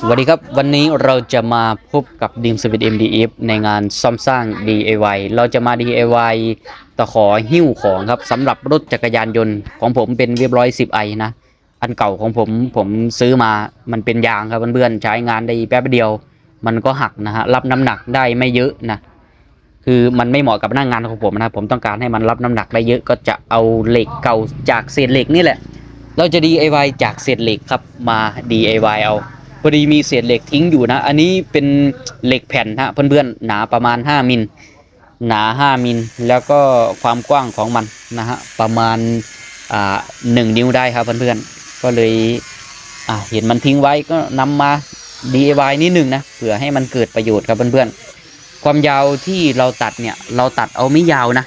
สวัสดีครับ วันนี้เราจะมาพบกับดีมสวิต MDF ในงานซ่อมสร้าง DIY เราจะมา DIY ตะขอหิ้วของครับสำหรับรถจักรยานยนต์ของผมเป็นเรียบร้อย 10i นะ อันเก่าของผมผมซื้อมามันเป็นยางครับเพื่อนๆใช้งานได้แป๊บเดียว มันก็หักนะฮะรับน้ำหนักได้ไม่เยอะนะคือมันไม่เหมาะกับหน้างงานของผมนะผมต้องการให้มันรับน้ำหนักได้เยอะก็จะเอาเหล็กเก่าจากเศษเหล็กนี่แหละ เราจะ DIY จากเศษเหล็กครับมา DIY เอา พอดีมีเศษเหล็กทิ้งอยู่นะ อันนี้เป็นเหล็กแผ่นฮะเพื่อนๆหนาประมาณ 5มิลหนา 5มิลแล้วก็ความกว้างของมันนะฮะประมาณอ่าหนึ่งนิ้วได้ครับเพื่อนๆก็เลยอ่าเห็นมันทิ้งไว้ก็นำมา DIY นิดหนึ่งนะเผื่อให้มันเกิดประโยชน์ครับเพื่อนๆความยาวที่เราตัดเนี่ยเราตัดเอาไม่ยาวนะ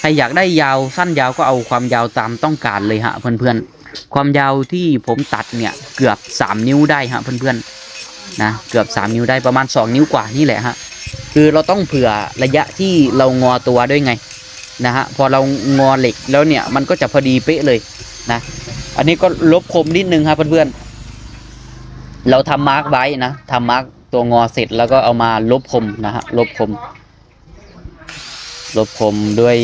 ใครอยากได้ยาวสั้นยาวก็เอาความยาวตามต้องการเลยฮะเพื่อนๆ ความยาวที่ผมตัดเนี่ยเกือบ 3 นิ้วได้ฮะเพื่อนๆนะเกือบ 3 นิ้วได้ประมาณ 2 นิ้วกว่านี่แหละฮะคือเราต้องเผื่อระยะที่เรางอตัวด้วยไงนะฮะพอเรางอเหล็กแล้วเนี่ยมันก็จะพอดีเป๊ะเลยนะอันนี้ก็ลบคมนิดนึงครับเพื่อนๆเราทำมาร์กไว้นะทำมาร์กตัวงอเสร็จแล้วก็เอามาลบคมนะฮะลบคม ลบคมด้วย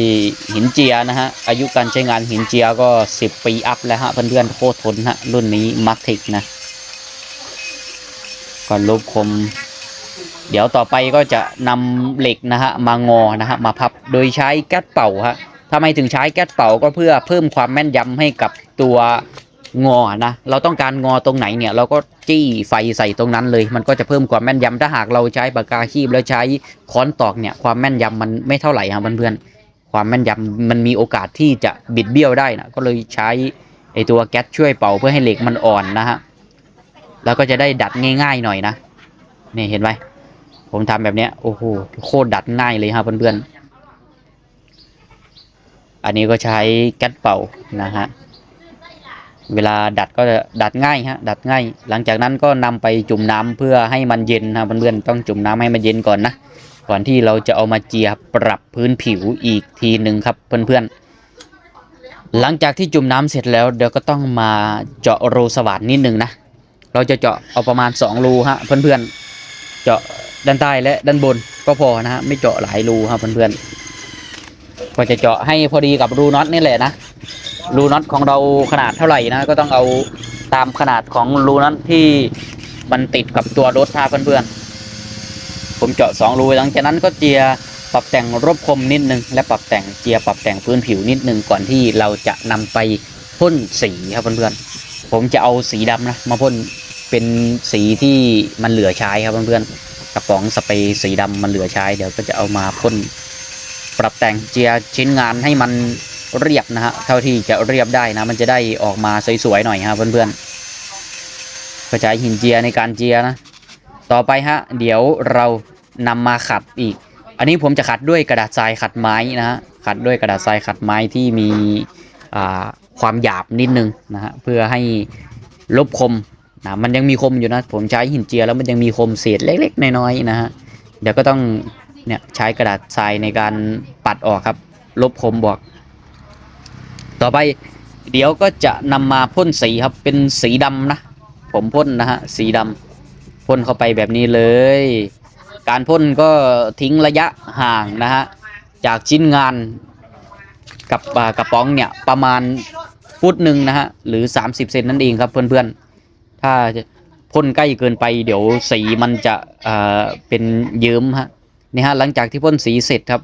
หินเจียนะฮะ อายุการใช้งานหินเจียก็ 10 ปีอัพแล้วฮะเพื่อนๆโคตรทนฮะ รุ่นนี้มาร์เทคนะก่อนลบคมเดี๋ยวต่อไปก็จะนำเหล็กนะฮะ มางอนะฮะ มาพับโดยใช้แก๊สเป่าฮะทำไมถึงใช้แก๊สเป่าก็เพื่อเพิ่มความแม่นยำให้กับตัว งอนะเราต้องการงอตรงไหนเนี่ย เราก็จี้ไฟใส่ตรงนั้นเลย มันก็จะเพิ่มความแม่นยำถ้าหากเราใช้ปากกาคีบแล้วใช้ค้อนตอกเนี่ยความแม่นยำมันไม่เท่าไหร่ครับเพื่อนๆความแม่นยำมันมีโอกาสที่จะบิดเบี้ยวได้นะก็เลยใช้ไอตัวแก๊สช่วยเป่าเพื่อให้เหล็กมันอ่อนนะฮะแล้วก็จะได้ดัดง่ายๆหน่อยนะนี่เห็นไหมผมทำแบบเนี้ยโอ้โหโคตรดัดง่ายเลยครับเพื่อนๆอันนี้ก็ใช้แก๊สเป่านะฮะ เวลาดัดก็จะดัดง่ายฮะดัดง่าย หลังจากนั้นก็นำไปจุ่มน้ำเพื่อให้มันเย็นนะเพื่อนๆต้องจุ่มน้ำให้มันเย็นก่อนนะก่อนที่เราจะเอามาเจียปรับพื้นผิวอีกทีหนึ่งครับเพื่อนๆหลังจากที่จุ่มน้ำเสร็จแล้วเดี๋ยวก็ต้องมาเจาะรูสว่านนิดหนึ่งนะเราจะเจาะเอาประมาณ2รูฮะเพื่อนๆเจาะด้านใต้และด้านบนก็พอนะฮะไม่เจาะหลายรูครับเพื่อนๆก็จะเจาะให้พอดีกับรูน็อตนี่แหละนะ รูน็อตของเราขนาดเท่าไหร่นะก็ต้องเอาตามขนาดของรูน็อตที่มันติดกับตัวรถนะเพื่อนๆผมเจาะสองรูหลังจากนั้นก็เจียปรับแต่งรบคมนิดนึง และปรับแต่งเจียปรับแต่งพื้นผิวนิดนึงก่อนที่เราจะนำไปพ่นสีครับเพื่อนๆผมจะเอาสีดำนะมาพ่นเป็นสีที่มันเหลือใช้ครับเพื่อนๆกระป๋องสเปรย์สีดำมันเหลือใช้เดี๋ยวก็จะเอามาพ่นปรับแต่งเจียชิ้นงานให้มัน เรียบนะฮะเท่าที่จะเรียบได้นะ มันจะได้ออกมาสวยๆหน่อยฮะเพื่อนๆก็ใช้หินเจียในการเจียนะ ต่อไปฮะเดี๋ยวเรานำมาขัดอีก อันนี้ผมจะขัดด้วยกระดาษทรายขัดไม้นะฮะขัดด้วยกระดาษทรายขัดไม้ที่มีความหยาบนิดนึงนะฮะเพื่อให้ลบคมนะมันยังมีคมอยู่นะ ผมใช้หินเจียแล้วมันยังมีคมเศษเล็ก ๆ น้อยๆนะฮะเดี๋ยวก็ต้องเนี่ยใช้กระดาษทรายในการปัดออกครับ ลบคมบอก ต่อไปเดี๋ยวก็จะนำมาพ่นสีครับเป็นสีดำนะ ผมพ่นนะฮะสีดำพ่นเข้าไปแบบนี้เลย การพ่นก็ทิ้งระยะห่างนะฮะจากชิ้นงานกับกระป๋องเนี่ยประมาณฟุตหนึ่งนะฮะหรือ 30 เซนนั่นเองครับเพื่อนๆ ถ้าพ่นใกล้เกินไปเดี๋ยวสีมันจะอ่าเป็นเยิ้มฮะนี่ฮะหลังจากที่พ่นสีเสร็จครับ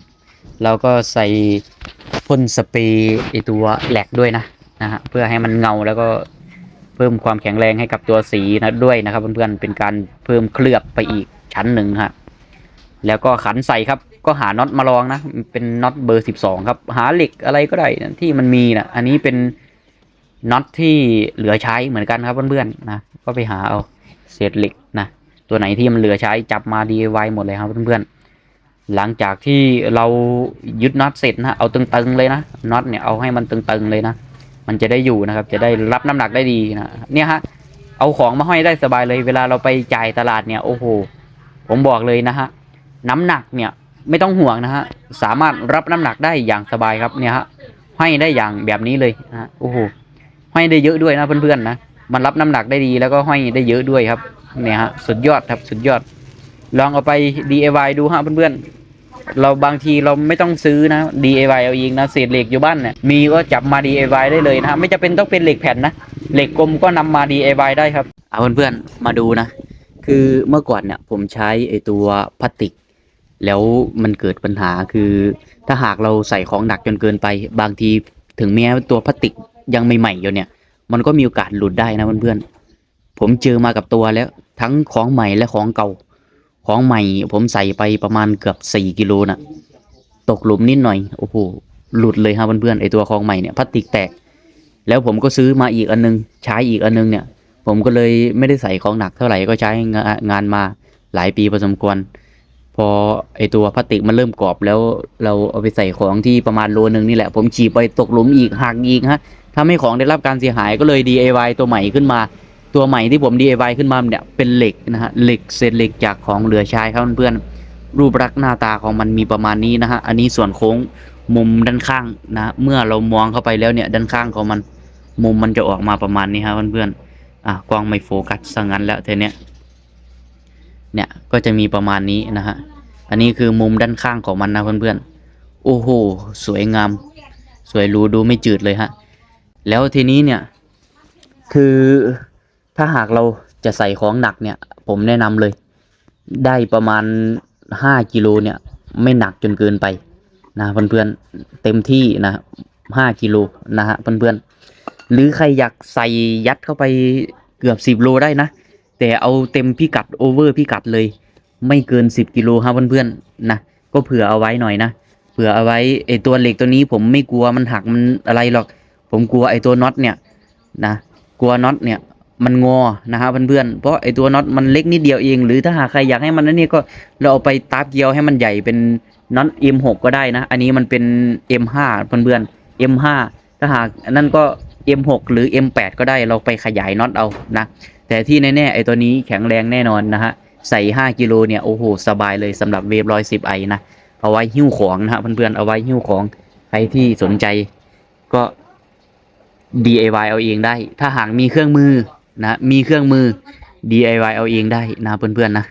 เราก็ใส่ พ่นสเปรย์ไอตัวแหลกด้วยนะนะฮะเพื่อให้มันเงาแล้วก็เพิ่มความแข็งแรงให้กับตัวสีนะด้วยนะครับเพื่อนๆเป็นการเพิ่มเคลือบไปอีกชั้นหนึ่งฮะแล้วก็ขันใส่ครับก็หาน็อตมาลองนะเป็นน็อตเบอร์สิบสองครับ หาเหล็กอะไรก็ได้ที่มันมีนะอันนี้เป็นน็อตที่เหลือใช้เหมือนกันครับเพื่อนๆนะก็ไปหาเอาเศษเหล็กนะตัวไหนที่มันเหลือใช้จับมา DIY หมดเลยครับเพื่อนๆ หลังจากที่เรายึดน็อตเสร็จนะเอาตึงๆเลยนะน็อตเนี่ยเอาให้มันตึงๆเลยนะมันจะได้อยู่นะครับ จะได้รับน้ำหนักได้ดีนะเนี่ยฮะเอาของมาห้อยได้สบายเลย เวลาเราไปจ่ายตลาดเนี่ยโอ้โหผมบอกเลยนะฮะน้ำหนักเนี่ยไม่ต้องห่วงนะฮะสามารถรับน้ำหนักได้อย่างสบายครับเนี่ยฮะห้อยได้อย่างแบบนี้เลยนะโอ้โหห้อยได้เยอะด้วยนะเพื่อนๆนะมันรับน้ำหนักได้ดีแล้วก็ห้อยได้เยอะด้วยครับเนี่ยฮะสุดยอดครับสุดยอด ลองเอาไป DIY ดูฮะเพื่อนๆ เราบางทีเราไม่ต้องซื้อนะ DIY เอาเองนะเศษเหล็กอยู่บ้านเนี่ยมีก็จับมา DIY ได้เลยนะไม่จะเป็นต้องเป็นเหล็กแผ่นนะเหล็กกลมก็นำมา DIY ได้ครับเอาเพื่อนๆมาดูนะ คือเมื่อก่อนเนี่ยผมใช้ไอตัวพลาสติก แล้วมันเกิดปัญหาคือ ถ้าหากเราใส่ของหนักจนเกินไป บางทีถึงแม้ตัวพลาสติกยังใหม่ๆอยู่เนี่ย มันก็มีโอกาสหลุดได้นะเพื่อนๆผมเจอมากับตัวแล้วทั้งของใหม่และของเก่า ของใหม่ ผมใส่ไปประมาณเกือบสี่กิโลนะตกหลุมนิดหน่อยโอ้โหหลุดเลยครับเพื่อนๆไอตัวของใหม่เนี่ยพลาสติกแตก แล้วผมก็ซื้อมาอีกอันนึง ใช้อีกอันนึงเนี่ย ผมก็เลยไม่ได้ใส่ของหนักเท่าไหร่ก็ใช้งานมาหลายปีพอสมควร พอไอตัวพลาสติกมันเริ่มกรอบแล้วเราเอาไปใส่ของที่ประมาณโลนึงนี่แหละ ผมฉีบไปตกหลุมอีกหักอีกฮะทำให้ของได้รับการเสียหายก็เลย DIY ตัวใหม่ขึ้นมา ตัวใหม่ที่ผม DIY ขึ้นมาเนี่ยเป็นเหล็กนะฮะเหล็กเศษเหล็กจากของเหลือใช้ครับเพื่อนรูปลักษณ์หน้าตาของมันมีประมาณนี้นะฮะอันนี้ส่วนโค้งมุมด้านข้างนะเมื่อเรามองเข้าไปแล้วเนี่ยด้านข้างของมันมุมมันจะออกมาประมาณนี้ครับเพื่อนๆอะกล้องไม่โฟกัสสังงั้นแล้วเทเนี้ยเนี่ยก็จะมีประมาณนี้นะฮะอันนี้คือมุมด้านข้างของมันนะเพื่อนๆโอ้โหสวยงาม สวยรูดูไม่จืดเลยฮะแล้วทีนี้เนี่ยคือ ถ้าหากเราจะใส่ของหนักเนี่ย ผมแนะนำเลย ได้ประมาณห้ากิโลเนี่ย ไม่หนักจนเกินไปนะเพื่อนๆเต็มที่นะห้ากิโลนะฮะเพื่อนๆหรือใครอยากใส่ยัดเข้าไปเกือบสิบโลได้นะ แต่เอาเต็มพิกัดโอเวอร์พิกัดเลย ไม่เกินสิบกิโลครับเพื่อนๆนะก็เผื่อเอาไว้หน่อยนะเผื่อเอาไว้ไอตัวเหล็กตัวนี้ผมไม่กลัวมันหักมันอะไรหรอก ผมกลัวไอตัวน็อตเนี่ยนะกลัวน็อตเนี่ย มันงอนะครับเพื่อนๆเพราะไอตัวน็อตมันเล็กนิดเดียวเอง หรือถ้าหากใครอยากให้มันนั่นนี่ก็เราเอาไปตาบเกียวให้มันใหญ่เป็นน็อต M6 ก็ได้นะ อันนี้มันเป็น M5 เพื่อนๆ M5 ถ้าหากนั่นก็ M6 หรือ M8 ก็ได้เราไปขยายน็อตเอานะ แต่ที่แน่ๆไอตัวนี้แข็งแรงแน่นอนนะฮะใส่ 5 กิโลเนี่ย โอ้โห สบายเลยสำหรับเวฟร้อยสิบไอนะ เอาไว้หิ้วของนะฮะเพื่อนๆ เอาไว้หิ้วของ ใครที่สนใจก็ DIY เอาเองได้ ถ้าหากมีเครื่องมือ นะมีเครื่องมือ DIY เอาเองได้นะเพื่อนๆนะ